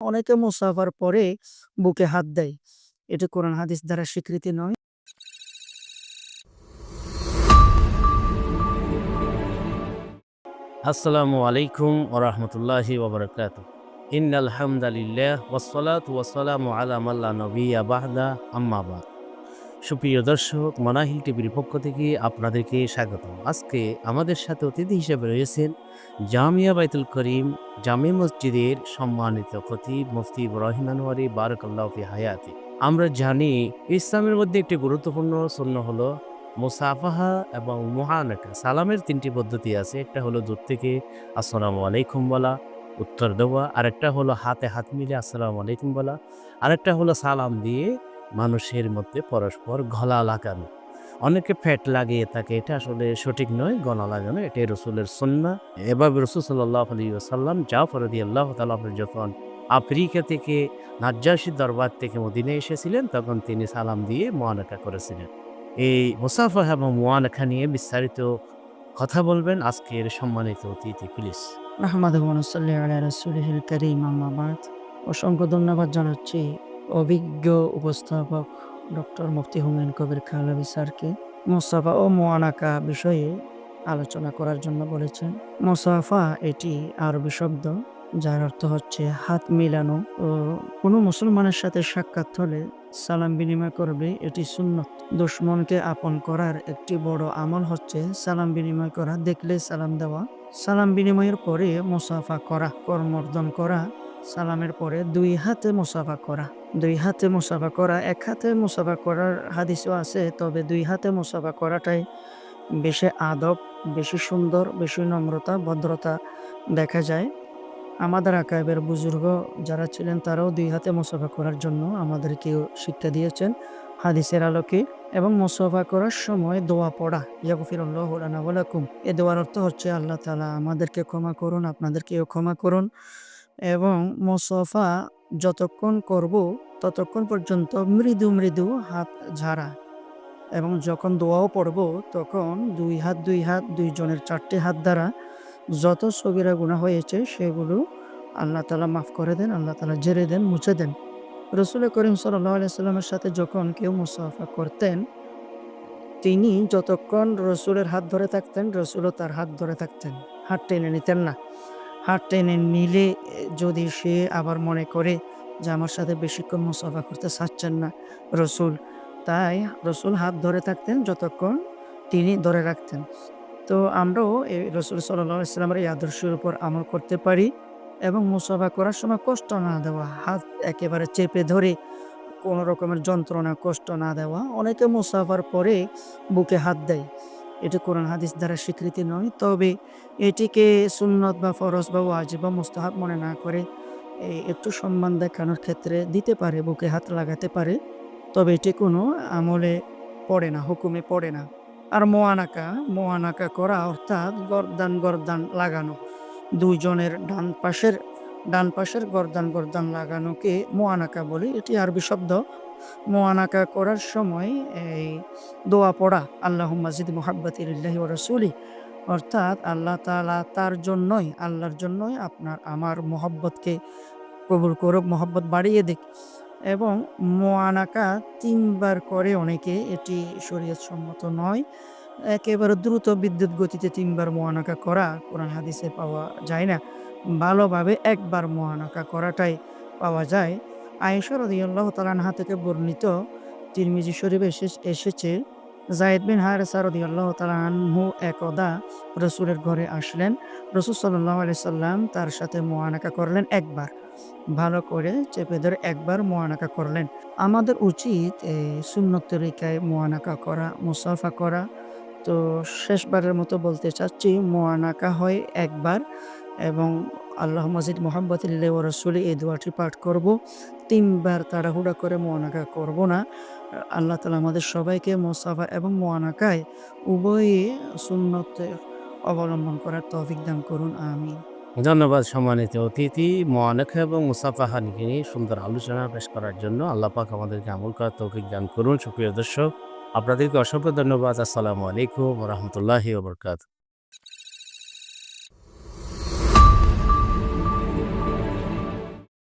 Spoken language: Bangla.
অনেকে মুসাফার পরে বুকে হাত দেয়। এটা কোরআন হাদিস দ্বারা স্বীকৃতি নয়। আসসালামু আলাইকুম ওরহমতুল্লাহি ওবরকাত ইন্নাল হামদালিল্লাহ ওয়াসসালাতু ওয়াসসালামু আলা মাল্লা নবিয়া বাহদা আম্মাবাদ সুপ্রিয় দর্শক, মনাহিল টিভির পক্ষ থেকে আপনাদেরকে স্বাগত আজকে আমাদের সাথে অতিথি হিসেবে রয়েছেন জামিয়া বাইতুল করিম, জামি মসজিদের সম্মানিত খতিব মুফতি ইব্রাহিম আনোয়ারি, বারাকাল্লাহ ফি হায়াতি। আমরা জানি ইসলামের মধ্যে একটি গুরুত্বপূর্ণ শূন্য হলো মুসাফাহা এবং মুহানাকা। সালামের তিনটি পদ্ধতি আছে, একটা হলো দূর থেকে আসসালামু আলাইকুম বলা, উত্তর দেওয়া, আরেকটা হলো হাতে হাত মিলে আসসালামু আলাইকুম বলা, আরেকটা হলো সালাম দিয়ে মানুষের মধ্যে পরস্পর গলা লাগানো। অনেকে ফ্যাট লাগিয়ে থাকে, এটা আসলে সঠিক নয় গলা লাগানো, এটাই রসুলের সন্না এভাবে রসুল সাল্লাহ আলী সাল্লাম জাফর রদি আল্লাহ তালাহ যখন আফ্রিকা থেকে নাজ্জাসির দরবার থেকে মদিনে এসেছিলেন, তখন তিনি সালাম দিয়ে মোয়ানাকা করেছিলেন। এই মুসাফা এবং মোয়ানাকা নিয়ে বিস্তারিত কথা বলবেন আজকের সম্মানিত অতিথি প্লিজ আহমদ রাসূলিহিল কারীম, আম্মা বাদ। অসংখ্য ধন্যবাদ জানাচ্ছি অভিজ্ঞ উপস্থাপক ডক্টর মুফতি হুমায়ুন কবির খালাবি স্যারকে মোসাফা ও মোয়ানাকা বিষয়ে আলোচনা করার জন্য বলেছেন, মোসাফা এটি আরবি শব্দ, যার অর্থ হচ্ছে হাত মিলানো ও কোনো মুসলমানের সাথে সাক্ষাৎ হলে সালাম বিনিময় করবে, এটি সুন্নত। দুশ্মনকে আপন করার একটি বড় আমল হচ্ছে সালাম বিনিময় করা, দেখলে সালাম দেওয়া। সালাম বিনিময়ের পরে মুসাফা করা, করমর্দন করা সালামের পরে দুই হাতে মুসাফা করা, দুই হাতে মুসাফা করা, এক হাতে মুসাফা করার হাদিসও আছে, তবে দুই হাতে মুসাফা করাটাই বেশি আদব, বেশি সুন্দর, বেশি নম্রতা, ভদ্রতা দেখা যায়। আমাদের আকাবের বুজুর্গ যারা ছিলেন, তারাও দুই হাতে মুসাফা করার জন্য আমাদেরকে শিক্ষা দিয়েছেন হাদিসের আলোকে এবং মুসাফা করার সময় দোয়া পড়া লাকুম। এ দোয়ার অর্থ হচ্ছে, আল্লাহ তালা আমাদেরকে ক্ষমা করুন, আপনাদেরকেও ক্ষমা করুন। এবং মুসাফা যতক্ষণ করব, ততক্ষণ পর্যন্ত মৃদু মৃদু হাত ঝাড়া এবং যখন দোয়াও পড়ব, তখন দুই হাত দুই হাত, দুইজনের চারটে হাত দ্বারা যত সগিরা গুণা হয়েছে, সেগুলো আল্লাহ তালা মাফ করে দেন, আল্লাহ তালা জেরে দেন, মুছে দেন। রসুল করিম সাল্লামের সাথে যখন কেউ মুসাফা করতেন, তিনি যতক্ষণ রসুলের হাত ধরে থাকতেন, রসুলও তার হাত ধরে থাকতেন। হাত টেনে নিতেন না। হাত টেনে নিলে যদি সে আবার মনে করে যে আমার সাথে বেশিক্ষণ মুসাফা করতে চাচ্ছেন না রসুল, তাই রসুল হাত ধরে থাকতেন যতক্ষণ তিনি ধরে রাখতেন। তো আমরাও এই রসুল সাল্লাহ ইসলামের এই আদর্শের উপর আমল করতে পারি এবং মুসাফা করার সময় কষ্ট না দেওয়া, হাত একেবারে চেপে ধরে কোনো রকমের যন্ত্রণা, কষ্ট না দেওয়া, অনেকে মুসাফার পরে বুকে হাত দেয়। এটি কোরআন হাদিস দ্বারা স্বীকৃতি নয়, তবে এটিকে সুন্নত বা ফরজ বা ওয়াজিব বা মুস্তাহাব মনে না করে একটু সম্মান দেখানোর ক্ষেত্রে দিতে পারে, বুকে হাত লাগাতে পারে, তবে এটি কোনো আমলে পড়ে না, হুকুমে পড়ে না। আর মোয়ানাকা মোয়ানাকা করা অর্থাৎ গরদান গরদান লাগানো, দুইজনের ডান পাশের ডান পাশের গরদান গরদান লাগানোকে মোয়ানাকা বলে, এটি আরবি শব্দ। মোয়ানাকা করার সময় এই দোয়া পড়া আল্লাহ মাজিদ মোহাব্বতিল্লাহি রসুলি। অর্থাৎ আল্লাহ তালা তার জন্যই, আল্লাহর জন্যই আপনার আমার মোহব্বতকে কবুল করুক, মোহব্বত বাড়িয়ে দিক। এবং মোয়ানাকা তিনবার করে অনেকে এটি শরীয়ত সম্মত নয়। একেবারে দ্রুত বিদ্যুৎ গতিতে তিনবার মোয়ানাকা করা কোরআন হাদিসে পাওয়া যায় না। ভালোভাবে একবার মোয়ানাকা করাটাই পাওয়া যায়। আয়েশা রদিয়াল্লাহ তালানহা থেকে বর্ণিত তিরমিজি শরীফে এসে এসেছে জায়দ বিন হারেসা রদিয়াল্লাহ তালানহু একদা রসুলের ঘরে আসলেন। রসুল সাল্লাহ আলি সাল্লাম তার সাথে মোয়ানাকা করলেন একবার। ভালো করে চেপে ধরে একবার মোয়ানাকা করলেন। আমাদের উচিত এই সুন্নত তরিকায় মোয়ানাকা করা, মুসাফা করা। তো শেষবারের মতো বলতে চাচ্ছি, মোয়ানাকা হয় একবার। এবং আল্লাহ মজিদ মোহাম্মদ রসুলি এই দোয়াটি পাঠ করব। তিনবার তাড়াহুড়া করে মোয়ানাকা করব না। আল্লাহ তালা আমাদের সবাইকে মোসাফা এবং মোয়ানাকায় উভয়ই সুন্নত অবলম্বন করার তৌফিক দান করুন আমি ধন্যবাদ সম্মানিত অতিথি। মোয়ানাকা এবং মুসাফাহা নিয়ে সুন্দর আলোচনা পেশ করার জন্য আল্লাহ পাক আমাদেরকে আমল করার তৌফিক দান করুন। সুপ্রিয় দর্শক, আপনাদেরকে অসংখ্য ধন্যবাদ। আসসালামু আলাইকুম রহমতুল্লাহি